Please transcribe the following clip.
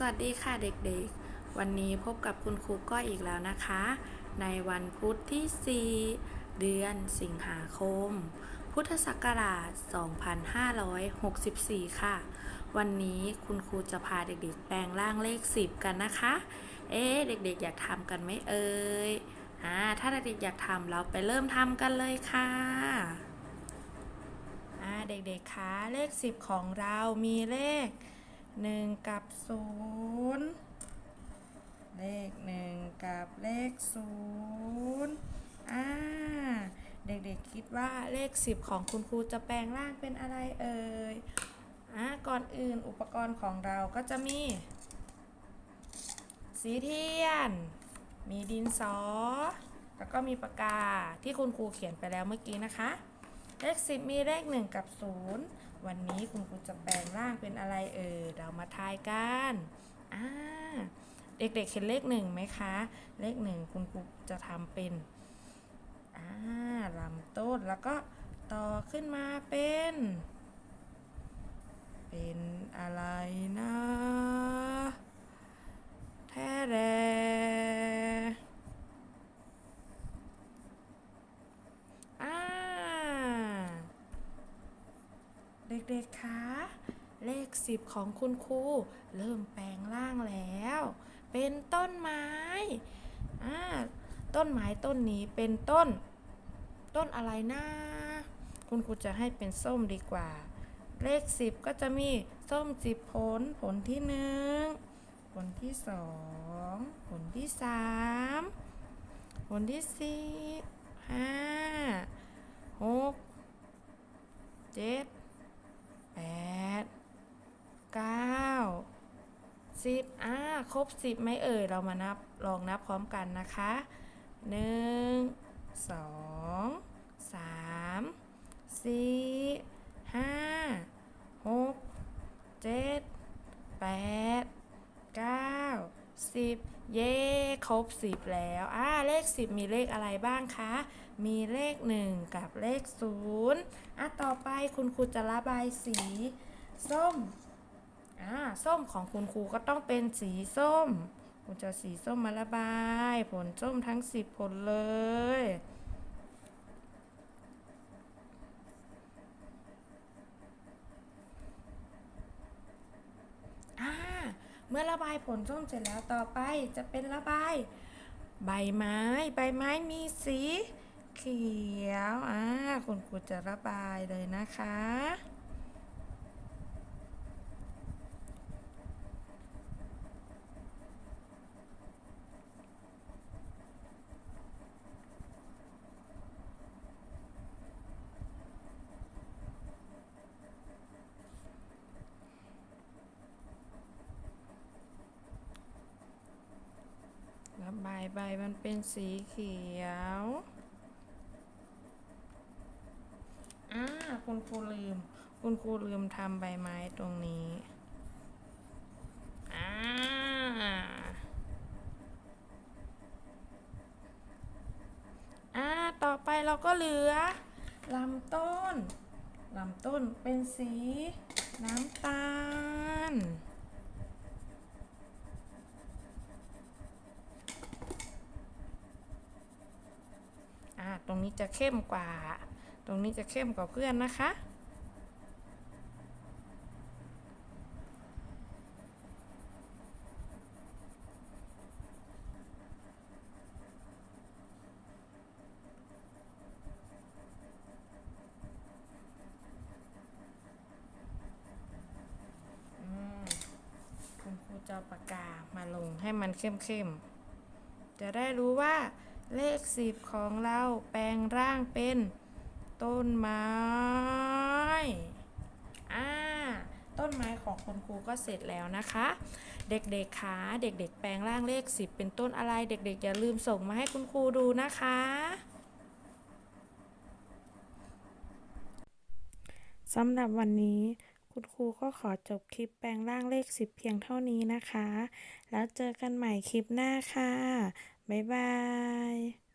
สวัสดีค่ะเด็กๆ วันนี้พบกับคุณครูก้อยอีกแล้วนะคะ ในวันพุธที่ 4 เดือนสิงหาคม พุทธศักราช 2564 ค่ะ วันนี้คุณครูจะพาเด็กๆ แปลงร่างเลข 10 กันนะคะ เอ๊เด็กๆ อยากทำกันไหมเอ่ยอ่าถ้าเด็กๆ อยากทำเราไปเริ่มทำกันเลยค่ะอ่าเด็กๆ คะเลข 10 ของเรามีเลข1 กับ0เลข1กับเลข0อ่าเด็กๆคิดว่าเลข 10 ของคุณครูจะแปลงร่างเป็นอะไรเอ่ยอ่าก่อนอื่นอุปกรณ์ของเราก็จะมี สีเทียน มีดินสอ แล้วก็มีปากกาที่คุณครูเขียนไปแล้วเมื่อกี้นะคะ เลข10มีเลข1กับ0วันนี้คุณครูจะแปลงร่างเป็นอะไรเอ่ยเรามาทายกันอ่าเด็กๆเห็นเลข1ไหมคะ เลข1คุณครูจะทำเป็นอ่าลำต้นแล้วก็ต่อขึ้นมาเป็น เป็นอะไรนะ แท้แร อ่า เด็กๆ คะ เลข 10 ของคุณครูเริ่มแปลงร่างแล้ว เป็นต้นไม้อ่าต้นไม้ต้นนี้เป็นต้น ต้นอะไรนะ คุณครูจะให้เป็นส้มดีกว่า เลข 10 ก็จะมีส้ม10ผล ผลที่1ผลที่2ผลที่3ผลที่4 5หกเจ็ด 10อ่าครบ 10ไหมเอ่ยเรามานับลองนับพร้อมกันนะคะ 1 2 3 4 5 6 7 8 9 10 เย้ ครบ 10 แล้วอ่าเลข 10 มีเลขอะไรบ้างคะ มีเลข 1 กับเลข0อะต่อไปคุณครูจะระบายสี ส้ม อ่าส้มของคุณครูก็ต้องเป็นสีส้มคุณจะสีส้มมาระบาย ผลส้มทั้ง10ผลเลย อ่า เมื่อระบายผลส้มเสร็จแล้วต่อไปจะเป็นระบาย ใบไม้ ใบไม้มีสีเขียว อ่า คุณครูจะระบายเลยนะคะ ใบมันเป็นสีเขียวอ่าคุณครูลืม คุณครูลืมทำใบไม้ตรงนี้อ่าอ่าต่อไปเราก็เหลือลำต้นลำต้นเป็นสีน้ำตาล ตรงนี้จะเข้มกว่า ตรงนี้จะเข้มกว่าเพื่อนนะคะอืมคุณครูจะเอาปากกามาลงให้มันเข้มๆ จะได้รู้ว่า เลขสิบของเราแปลงร่างเป็น ต้นไม้อ่าต้นไม้ของคุณครูก็เสร็จแล้วนะคะ เด็กๆคะเด็ก ๆ แปลงร่างเลขสิบเป็นต้นอะไร เด็ก ๆ อย่าลืมส่งมาให้คุณครูดูนะคะ สำหรับวันนี้ คุณครูก็ขอจบคลิปแปลงร่างเลขสิบเพียงเท่านี้นะคะ แล้วเจอกันใหม่คลิปหน้าค่ะ บ๊ายบาย